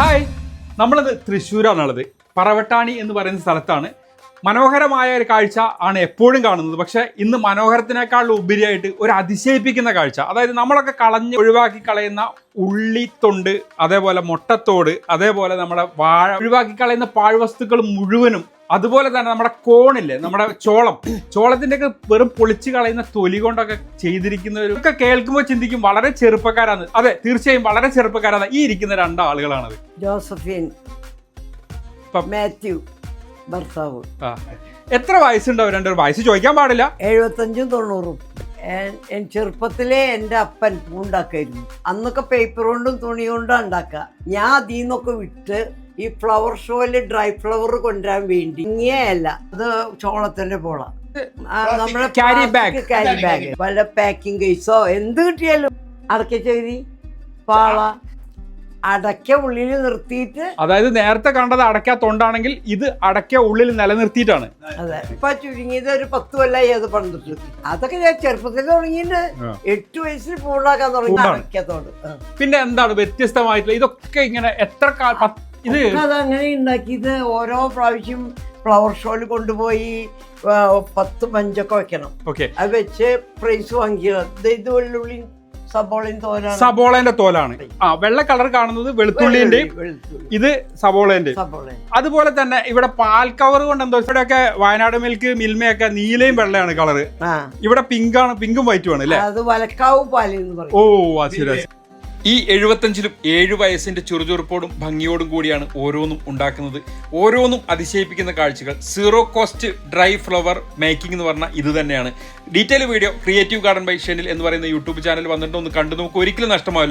Hi നമ്മളിത് തൃശ്ശൂരാണുള്ളത്. പറവട്ടാണി എന്ന് പറയുന്ന സ്ഥലത്താണ് മനോഹരമായ ഒരു കാഴ്ച ആണ് എപ്പോഴും കാണുന്നത്. പക്ഷേ ഇന്ന് മനോഹരത്തിനേക്കാൾ ഉപരിയായിട്ട് ഒരു അതിശയിപ്പിക്കുന്ന കാഴ്ച. അതായത് നമ്മളൊക്കെ കളഞ്ഞ് ഒഴിവാക്കി കളയുന്ന ഉള്ളിത്തൊണ്ട് അതേപോലെ മുട്ടത്തോട് അതേപോലെ നമ്മുടെ വാഴ ഒഴിവാക്കി കളയുന്ന പാഴ്വസ്തുക്കൾ മുഴുവനും അതുപോലെ തന്നെ നമ്മുടെ കോണില്ലേ നമ്മുടെ ചോളം. ചോളത്തിന്റെയൊക്കെ വെറും പൊളിച്ച് കളയുന്ന തൊലി കൊണ്ടൊക്കെ ചെയ്തിരിക്കുന്ന ഒരു ഒക്കെ കേൾക്കുമ്പോൾ ചിന്തിക്കും വളരെ ചെറുപ്പക്കാരാണ്. അതെ തീർച്ചയായും വളരെ ചെറുപ്പക്കാരാണ്. ഈ ഇരിക്കുന്ന രണ്ടാളുകളാണത് ജോസഫീൻ മാത്യു. ഭർത്താവ്. എത്ര വയസ്സുണ്ടാവും രണ്ടു വയസ്സ് ചോദിക്കാൻ പാടില്ല. എഴുപത്തഞ്ചും തൊണ്ണൂറും. ചെറുപ്പത്തിലെ എന്റെ അപ്പൻ ഉണ്ടാക്കായിരുന്നു അന്നൊക്കെ പേപ്പർ കൊണ്ടും തുണി കൊണ്ടും ഉണ്ടാക്കുക. ഞാൻ അതിൽ നിന്നൊക്കെ വിട്ട് ഈ ഫ്ലവർ ഷോയിൽ ഡ്രൈ ഫ്ലവർ കൊണ്ടുവരാൻ വേണ്ടി. ഇങ്ങനെയല്ല അത് ചോളത്തിന്റെ പോള. നമ്മളെ നമ്മുടെ ബാഗ്. ക്യാരി ബാഗ് വല്ല പാക്കിംഗ് കേസോ എന്ത് കിട്ടിയാലും. അടക്കച്ചേരി പാള. അടക്ക ഉള്ളിൽ നിർത്തിയിട്ട് അതായത് നേരത്തെ കണ്ടത് അടയ്ക്ക തൊണ്ടാണെങ്കിൽ ഇത് അടയ്ക്ക ഉള്ളിൽ നിലനിർത്തിയിട്ടാണ്. അതെ. ഇപ്പൊ ചുരുങ്ങിയത് ഒരു പത്ത് കൊല്ലായി അത് പണിതിട്ട്. അതൊക്കെ ഞാൻ ചെറുപ്പത്തിൽ തുടങ്ങിയിട്ട്. എട്ട് വയസ്സിൽ പൂളാക്കാൻ തുടങ്ങി. അടയ്ക്കത്തോട് പിന്നെ എന്താണ് വ്യത്യസ്തമായിട്ടുള്ള ഇതൊക്കെ ഇങ്ങനെ എത്ര കാ- പത്ത്- ഇത് അത് അങ്ങനെ ഉണ്ടാക്കിയത് ഓരോ പ്രാവശ്യം ഫ്ലവർ ഷോയിൽ കൊണ്ടുപോയി ആ, പത്ത് മഞ്ചൊക്കെ വെക്കണം. ഓക്കെ. അത് വെച്ച് പ്രൈസ് വാങ്ങിക്കണം ഇത് തോരാണ് സബോളേന്റെ തോലാണ്. ആ വെള്ള കളർ കാണുന്നത് വെളുത്തുള്ളിന്റെയും ഇത് സബോളേന്റെ അതുപോലെ തന്നെ ഇവിടെ പാൽ കവർ കൊണ്ട് എന്തോ ഇവിടെയൊക്കെ വയനാട് മിൽക്ക് മിൽമയൊക്കെ നീലയും വെള്ളയാണ് കളർ ഇവിടെ പിങ്കാണ് പിങ്കും വൈറ്റും ആണ് അല്ലേ? അത് വലക്കാവ് ഓ ആശ്ശേരി ശരി. ഈ എഴുപത്തഞ്ചിലും ഏഴു വയസ്സിന്റെ ചുറുചുറുപ്പോടും ഭംഗിയോടും കൂടിയാണ് ഓരോന്നും ഉണ്ടാക്കുന്നത്. ഓരോന്നും അതിശയിപ്പിക്കുന്ന കാഴ്ചകൾ. Zero cost dry flower making എന്ന് പറഞ്ഞാൽ ഇത് തന്നെയാണ്. Detail video creative garden by Shenil എന്ന് പറയുന്ന യൂട്യൂബ് ചാനൽ വന്നിട്ട് ഒന്ന് കണ്ടു നമുക്ക് ഒരിക്കലും നഷ്ടമാവില്ല.